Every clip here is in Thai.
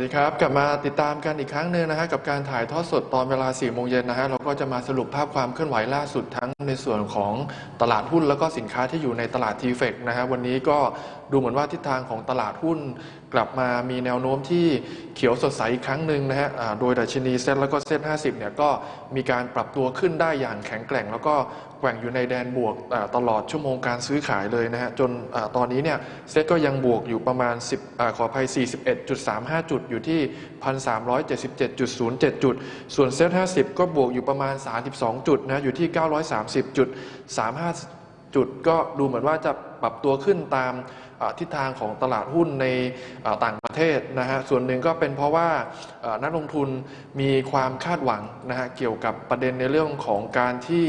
สดีครับ กลับมาติดตามกันอีกครั้งหนึ่งนะฮะกับการถ่ายทอดสดตอนเวลา4โมงเย็นนะฮะเราก็จะมาสรุปภาพความเคลื่อนไหวล่าสุดทั้งในส่วนของตลาดหุ้นแล้วก็สินค้าที่อยู่ในตลาดทีเฟกนะฮะวันนี้ก็ดูเหมือนว่าทิศทางของตลาดหุ้น กลับมามีแนวโน้มที่เขียวสดใสอีกครั้งหนึ่งนะฮะโดยดัชนีเซ็ตแล้วก็เซ็ต50 เนี่ยก็มีการปรับตัวขึ้นได้อย่างแข็งแกร่ง แล้วก็แกว่งอยู่ในแดนบวกตลอดชั่วโมงการซื้อขายเลยนะฮะจนตอนนี้เนี่ยเซ็ตก็ยังบวกอยู่ประมาณ 10อขออภัย 41.35 จุดอยู่ที่ 1,377.07 จุด ส่วนเซ็ต50 ก็บวกอยู่ประมาณ 32 จุดนะอยู่ที่ 930.35จุดก็ดูเหมือนว่าจะปรับตัวขึ้นตาม ทิศทางของตลาดหุ้นในต่างประเทศนะฮะส่วนหนึ่งก็เป็นเพราะว่านักลงทุนมีความคาดหวังนะฮะเกี่ยวกับประเด็นในเรื่องของการที่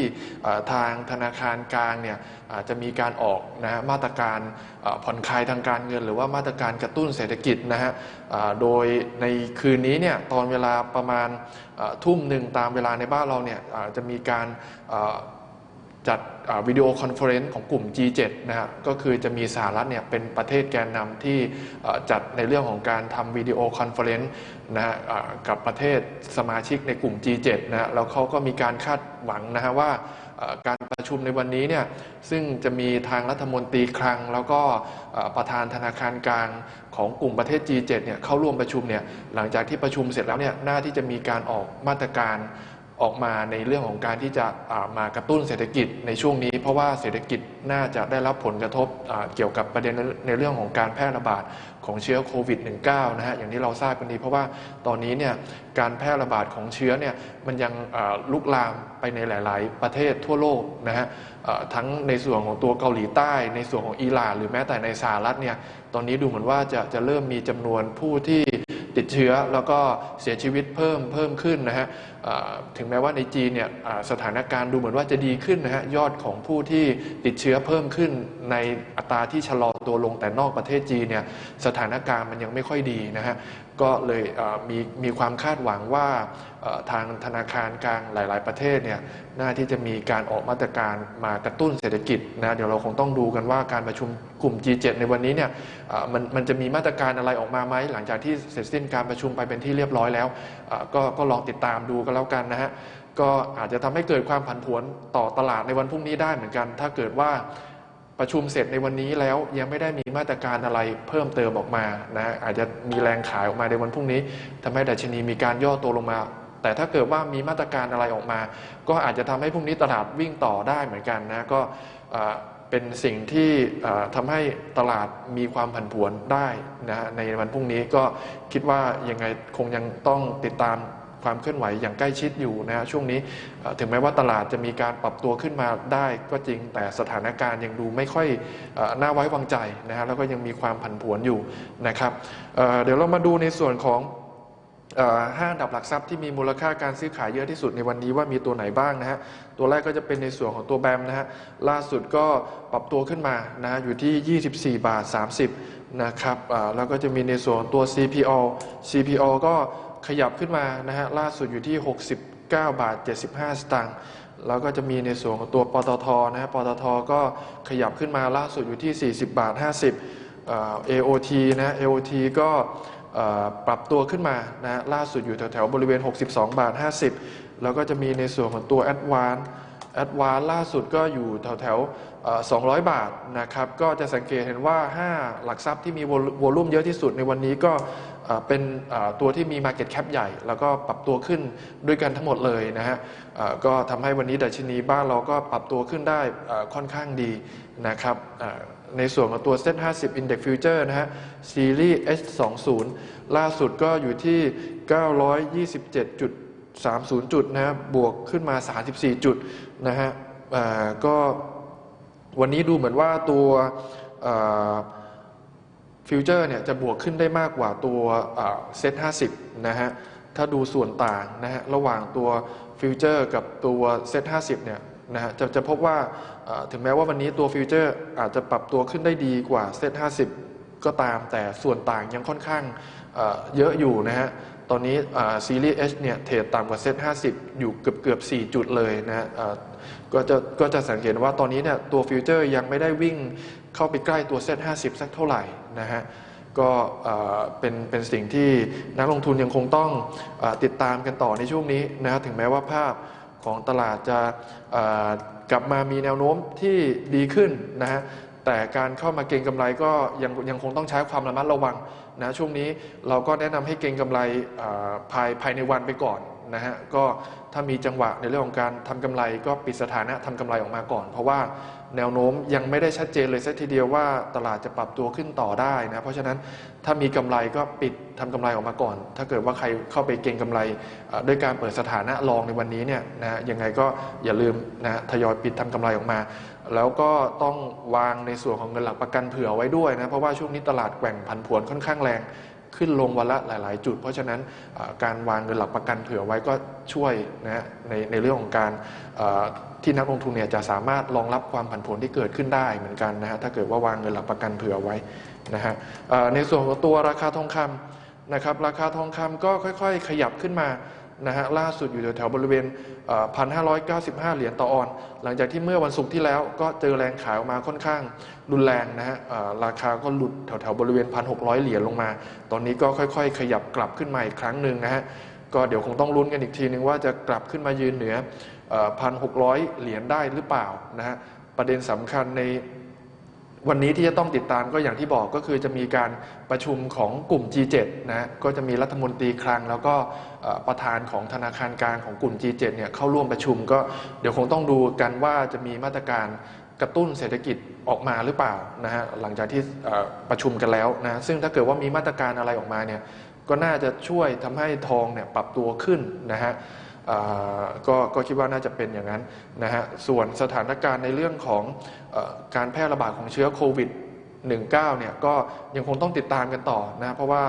ทางธนาคารกลางเนี่ยอาจจะมีการออกนะฮะมาตรการผ่อนคลายทางการเงิน หรือว่ามาตรการกระตุ้นเศรษฐกิจนะฮะโดยในคืนนี้เนี่ยตอนเวลาประมาณทุ่มหนึ่งตามเวลาในบ้านเราเนี่ยจะมีการ จัดวิดีโอคอนเฟอเรนซ์ของกลุ่ม G7 นะฮะก็คือจะมีสหรัฐเนี่ยเป็นประเทศแกนนำที่จัดในเรื่องของการทำวิดีโอคอนเฟอเรนซ์นะฮะกับประเทศสมาชิกในกลุ่ม G7 นะฮะแล้วเขาก็มีการคาดหวังนะฮะว่าการประชุมในวันนี้เนี่ยซึ่งจะมีทางรัฐมนตรีคลัง แล้วก็ประธานธนาคารกลางของกลุ่มประเทศ G7 เนี่ยเข้าร่วมประชุมเนี่ยหลังจากที่ประชุมเสร็จแล้วเนี่ยน่าที่จะมีการออกมาตรการ ออกมาในเรื่องของการที่จะมากระตุ้นเศรษฐกิจในช่วงนี้ เพราะว่าเศรษฐกิจน่าจะได้รับผลกระทบเกี่ยวกับประเด็นในเรื่องของการแพร่ระบาดของเชื้อโควิด -19 นะฮะอย่างที่เราทราบกันดีเพราะว่าตอนนี้เนี่ยการแพร่ระบาดของเชื้อเนี่ยมันยังลุกลามไปในหลาย ๆ ประเทศทั่วโลกนะฮะทั้งในส่วนของตัวเกาหลีใต้ ในส่วนของอิหร่าน หรือแม้แต่ในสหรัฐเนี่ยตอนนี้ดูเหมือนว่าจะจะเริ่มมีจำนวนผู้ที่ติดเชื้อแล้วก็เสียชีวิตเพิ่มเพิ่มขึ้นนะฮะถึงแม้ว่าในจีนเนี่ยสถานการณ์ดูเหมือนว่าจะดีขึ้นนะฮะยอดของผู้ที่ติดเชื้อเพิ่มขึ้นในอัตราที่ชะลอตัวลงแต่นอกประเทศจีนเนี่ยสถานการณ์มันยังไม่ค่อยดีนะฮะก็เลยมีมีความคาดหวังว่าทางธนาคารกลางหลาย ๆ ประเทศเนี่ยน่าที่จะมีการออกมาตรการมากระตุ้นเศรษฐกิจนะเดี๋ยวเราคงต้องดูกันว่าการประชุมกลุ่ม G7 ในวันนี้เนี่ยมันมันจะมีมาตรการอะไรออกมาไหมหลังจากที่เสร็จสิ้นการประชุมไปเป็นที่เรียบร้อยแล้วก็ก็ลองติดตามดูกันแล้วกันนะฮะก็อาจจะทำให้เกิดความผันผวนต่อตลาดในวันพรุ่งนี้ได้เหมือนกัน ถ้าเกิดว่าประชุมเสร็จในวันนี้แล้วยังไม่ได้มีมาตรการอะไรเพิ่มเติมออกมานะฮะอาจจะมีแรงขายออกมาในวันพรุ่งนี้ทำให้ดัชนีมีการย่อตัวลงมา แต่ถ้าเกิดว่ามีมาตรการอะไรออกมา ก็อาจจะทำให้พรุ่งนี้ตลาดวิ่งต่อได้เหมือนกันนะก็เป็นสิ่งที่อ่าทำให้ตลาดมีความผันผวนได้นะฮะในวันพรุ่งนี้ก็คิดว่ายังไงคงยังต้องติดตาม ความเคลื่อนไหวอย่างใกล้ชิดอยู่นะฮะช่วงนี้ถึงแม้ว่าตลาดจะมีการปรับตัวขึ้นมาได้ก็จริงแต่สถานการณ์ยังดูไม่ค่อยน่าไว้วางใจนะฮะแล้วก็ยังมีความผันผวนอยู่นะครับเเดี๋ยวเรามาดูในส่วนของห้าอันดับหลักทรัพย์ที่มีมูลค่าการซื้อขายเยอะที่สุดในวันนี้ว่ามีตัวไหนบ้างนะฮะ ตัวแรกก็จะเป็นในส่วนของตัวแบมนะฮะ ล่าสุดก็ปรับตัวขึ้นมานะฮะอยู่ที่ 24 บาท 30 นะครับแล้วก็จะมีในส่วนตัว CPO CPO ก็ ขยับขึ้นมานะฮะล่าสุดอยู่ที่ 69 บาท 75 สตางค์แล้วก็จะมีในส่วนของตัวปตทนะฮะปตทก็ขยับขึ้นมาล่าสุดอยู่ที่ 40 บาท 50อ่า AOT นะ AOT ก็ปรับตัวขึ้นมานะฮะล่าสุดอยู่แถวๆบริเวณ 62 บาท 50 แล้วก็จะมีในส่วนของตัว a d v a n c e a d v a n c e ล่าสุดก็อยู่แถวๆ200 บาทนะครับ ก็จะสังเกตเห็นว่า 5 หลักทรัพย์ที่มีวอลุ่มเยอะที่สุดในวันนี้ก็ เป็นตัวที่มี Market Cap ใหญ่ แล้วก็ปรับตัวขึ้นด้วยกันทั้งหมดเลยนะฮะก็ทำให้วันนี้ดัชนีบ้านเราก็ปรับตัวขึ้นได้ค่อนข้างดีนะครับในส่วนของตัว Set 50 Index Future นะฮะ ซีรีส์ H20 ล่าสุดก็อยู่ที่ 927.30 จุดนะฮะบวกขึ้นมา 34 จุดนะฮะก็วันนี้ดูเหมือนว่าตัว ฟิวเจอร์เนี่ยจะบวกขึ้นได้มากกว่าตัวเซ็ต50นะฮะถ้าดูส่วนต่างนะฮะระหว่างตัวฟิวเจอร์กับตัวเซ็ต50เนี่ยนะฮะจะจะพบว่าถึงแม้ว่าวันนี้ตัวฟิวเจอร์อาจจะปรับตัวขึ้นได้ดีกว่าเซ็ต50ก็ตามแต่ส่วนต่างยังค่อนข้างเยอะอยู่นะฮะตอนนี้ซีรีส์ H เนี่ยเทรดต่ำกว่าเซ็ต50 อยู่เกือบเกือบ4จุดเลยนะฮะก็จะก็จะสังเกตว่าตอนนี้เนี่ยตัวฟิวเจอร์ยังไม่ได้วิ่ง เข้าไปใกล้ตัวเซ็ต50 สักเท่าไหร่นะฮะก็เอ่อเป็นเป็นสิ่งที่นักลงทุนยังคงต้องอติดตามกันต่อในช่วงนี้นะถึงแม้ว่าภาพของตลาดจะกลับมามีแนวโน้มที่ดีขึ้นนะฮะแต่การเข้ามาเก็งกำไรก็ยังยังคงต้องใช้ความระมัดระวังนะช่วงนี้เราก็แนะนำให้เก็งกำไรภายภายในวันไปก่อนนะฮะก็ถ้ามีจังหวะในเรื่องของการทำกำไรก็ปิดสถานะทำกำไรออกมาก่อน เพราะว่า แนวโน้มยังไม่ได้ชัดเจนเลยสักทีเดียวว่าตลาดจะปรับตัวขึ้นต่อได้นะเพราะฉะนั้นถ้ามีกำไรก็ปิดทำกำไรออกมาก่อน ถ้าเกิดว่าใครเข้าไปเก็งกำไรด้วยการเปิดสถานะรองในวันนี้เนี่ยนะยังไงก็อย่าลืมนะทยอยปิดทำกำไรออกมา แล้วก็ต้องวางในส่วนของเงินหลักประกันเผื่อไว้ด้วยนะเพราะว่าช่วงนี้ตลาดแกว่งผันผวนค่อนข้างแรงขึ้นลงวันละหลาย ๆ จุด เพราะฉะนั้นการวางเงินหลักประกันเผื่อไว้ก็ช่วยนะในในเรื่องของการ ที่นักลงทุนเนี่ยจะสามารถรองรับความผันผวนที่เกิดขึ้นได้เหมือนกันนะฮะถ้าเกิดว่าวางเงินหลักประกันเผื่อไว้นะฮะในส่วนของตัวราคาทองคำนะครับราคาทองคำก็ค่อย ๆ ขยับขึ้นมานะฮะล่าสุดอยู่แถวๆบริเวณพันห้าร้อยเก้าสิบห้าเหรียญต่อออน หลังจากที่เมื่อวันศุกร์ที่แล้วก็เจอแรงขายออกมาค่อนข้างรุนแรงนะฮะราคาก็หลุดแถวๆบริเวณพันหกร้อยเหรียญลงมา ตอนนี้ก็ค่อยๆ ขยับกลับขึ้นมาอีกครั้งหนึ่งนะฮะก็เดี๋ยวคงต้องลุ้นกันอีกทีนึงว่าจะกลับขึ้นมายืนเหนือ พันหกร้อยเหรียญได้หรือเปล่านะฮะประเด็นสำคัญในวันนี้ที่จะต้องติดตามก็อย่างที่บอกก็คือจะมีการประชุมของกลุ่ม G7 นะฮะก็จะมีรัฐมนตรีคลัง แล้วก็ประธานของธนาคารกลางของกลุ่ม G7 เนี่ยเข้าร่วมประชุมก็เดี๋ยวคงต้องดูกันว่าจะมีมาตรการกระตุ้นเศรษฐกิจออกมาหรือเปล่านะฮะหลังจากที่ประชุมกันแล้วนะซึ่งถ้าเกิดว่ามีมาตรการอะไรออกมาเนี่ยก็น่าจะช่วยทำให้ทองเนี่ยปรับตัวขึ้นนะฮะ ก็ก็คิดว่าน่าจะเป็นอย่างนั้นนะฮะส่วนสถานการณ์ในเรื่องของอการแพร่ระบาดของเชื้อโควิด19เนี่ยก็ยังคงต้องติดตามกันต่อนะเพราะว่า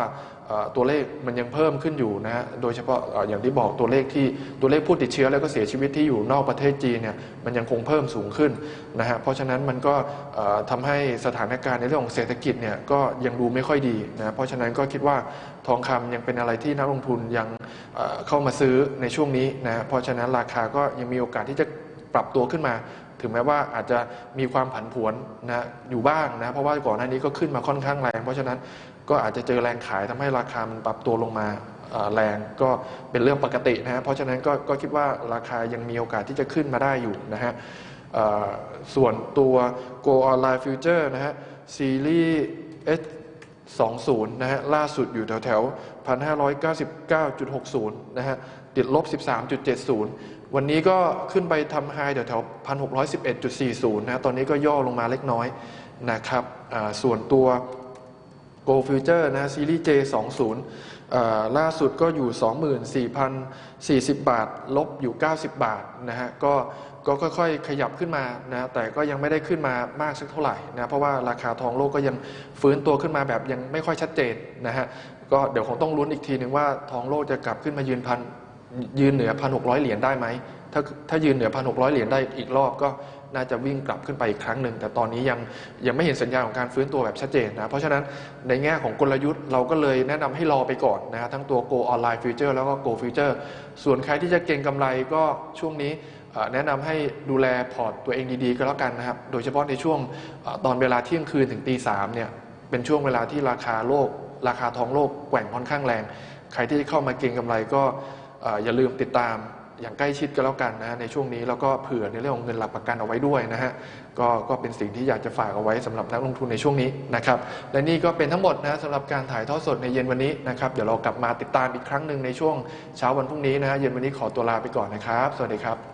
ตัวเลขมันยังเพิ่มขึ้นอยู่นะฮะโดยเฉพาะอย่างที่บอกตัวเลขที่ตัวเลขผู้ติดเชื้อแล้วก็เสียชีวิตที่อยู่นอกประเทศจีนเนี่ยมันยังคงเพิ่มสูงขึ้นนะฮะเพราะฉะนั้นมันก็เอ่อทำให้สถานการณ์ในเรื่องของเศรษฐกิจเนี่ยก็ยังดูไม่ค่อยดีนะเพราะฉะนั้นก็คิดว่าทองคำยังเป็นอะไรที่นักลงทุนยัง เข้ามาซื้อในช่วงนี้นะเพราะฉะนั้นราคาก็ยังมีโอกาสที่จะปรับตัวขึ้นมา ถึงแม้ว่าอาจจะมีความผันผวนนะอยู่บ้างนะเพราะว่าก่อนหน้านี้ก็ขึ้นมาค่อนข้างแรง เพราะฉะนั้นก็อาจจะเจอแรงขายทำให้ราคามันปรับตัวลงมาแรงก็เป็นเรื่องปกตินะฮะเพราะฉะนั้นก็ก็คิดว่าราคายังมีโอกาสที่จะขึ้นมาได้อยู่นะฮะส่วนตัว Go Online Future นะฮะซีรีส์ 20 นะฮะ ล่าสุดอยู่แถวแถว1,599.60 นะฮะ ติดลบ 13.70 วันนี้ก็ขึ้นไปทำไฮแถวแถว1,611.40 นะะตอนนี้ก็ย่อลงมาเล็กน้อยนะครับ ส่วนตัว Go Future นะซีรีส์ J20 ล่าสุดก็อยู่ 24,040 บาท ลบอยู่ 90 บาทนะฮะก็ก็ค่อยๆ ขยับขึ้นมานะแต่ก็ยังไม่ได้ขึ้นมามากสักเท่าไหร่นะเพราะว่าราคาทองโลกก็ยังฟื้นตัวขึ้นมาแบบยังไม่ค่อยชัดเจนนะฮะก็เดี๋ยวคงต้องลุ้นอีกทีหนึ่งว่าทองโลกจะกลับขึ้นมายืนพัน ยืนเหนือพันหกเหรียญได้ไหมถ้าถ้ายืนเหนือพันหกเหรียญได้อีกรอบก็น่าจะวิ่งกลับขึ้นไปอีกครั้งหนึ่ง แต่ตอนนี้ยังยังไม่เห็นสัญญาณของการฟื้นตัวแบบชัดเจนนะเพราะฉะนั้นในแง่ของกลยุทธ์เราก็เลยแนะนำให้รอไปก่อนนะทั้งตัว Go Online Future แล้วก็ Go Future ส่วนใครที่จะเก็งกำไรก็ช่วงนี้แนะนำให้ดูแลพอร์ตตัวเองดีๆ ก็แล้วกันนะครับ โดยเฉพาะในช่วงตอนเวลาเที่ยงคืนถึงตีสามเนี่ยเป็นช่วงเวลาที่ราคาโลก ราคาทองโลกแกว่งค่อนข้างแรง ใครที่เข้ามาเก็งกำไรก็ อย่าลืมติดตามอย่างใกล้ชิดก็แล้วกันนะในช่วงนี้แล้วก็เผื่อในเรื่องของเงินหลักประกันเอาไว้ด้วยนะฮะก็ก็เป็นสิ่งที่อยากจะฝากเอาไว้สำหรับนักลงทุนในช่วงนี้นะครับและนี่ก็เป็นทั้งหมดนะสำหรับการถ่ายทอดสดในเย็นวันนี้นะครับเดี๋ยวเรากลับมาติดตามอีกครั้งหนึ่งในช่วงเช้าวันพรุ่งนี้นะฮะเย็นวันนี้ขอตัวลาไปก่อนนะครับ สวัสดีครับ